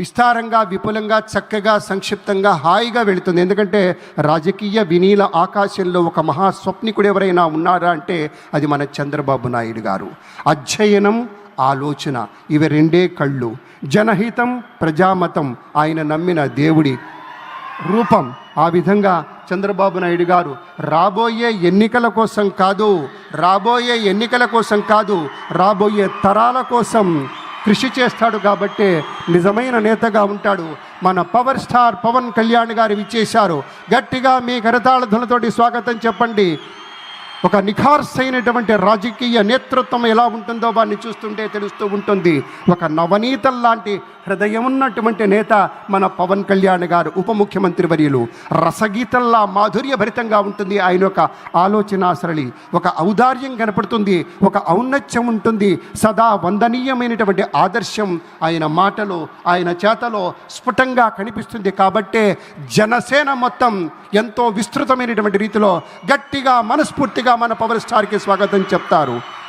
విస్తారంగా విపులంగా చక్కగా సంక్షిప్తంగా హాయిగా వెళుతుంది. ఎందుకంటే రాజకీయ వినీల ఆకాశంలో ఒక మహాస్వప్నికుడు ఎవరైనా ఉన్నారా అంటే అది మన చంద్రబాబు నాయుడు గారు. అధ్యయనం ఆలోచన ఇవి రెండే కళ్ళు. జనహితం ప్రజామతం ఆయన నమ్మిన దేవుడి రూపం. ఆ విధంగా చంద్రబాబు నాయుడు గారు రాబోయే ఎన్నికల కోసం కాదు రాబోయే ఎన్నికల కోసం కాదు రాబోయే తరాల కోసం కృషి చేస్తాడు కాబట్టే నిజమైన నేతగా ఉంటాడు. మన పవర్ స్టార్ పవన్ కళ్యాణ్ గారు విచ్చేశారు. గట్టిగా మీ కరతాళ ధ్వనులతోటి స్వాగతం చెప్పండి. ఒక నిఖార్సైనటువంటి రాజకీయ నేతృత్వం ఎలా ఉంటుందో వారిని చూస్తుంటే తెలుస్తూ ఉంటుంది. ఒక నవనీతం లాంటి హృదయం ఉన్నటువంటి నేత మన పవన్ కళ్యాణ్ గారు ఉప ముఖ్యమంత్రి వర్యులు. రసగీతల్లా మాధుర్యభరితంగా ఉంటుంది ఆయన యొక్క ఆలోచన సరళి ఒక ఔదార్యం కనపడుతుంది ఒక ఔన్నత్యం ఉంటుంది. సదా వందనీయమైనటువంటి ఆదర్శం ఆయన మాటలో ఆయన చేతలో స్ఫుటంగా కనిపిస్తుంది. కాబట్టే జనసేన మొత్తం ఎంతో విస్తృతమైనటువంటి రీతిలో గట్టిగా మనస్ఫూర్తిగా మన పవర్ స్టార్కి స్వాగతం చెప్తారు.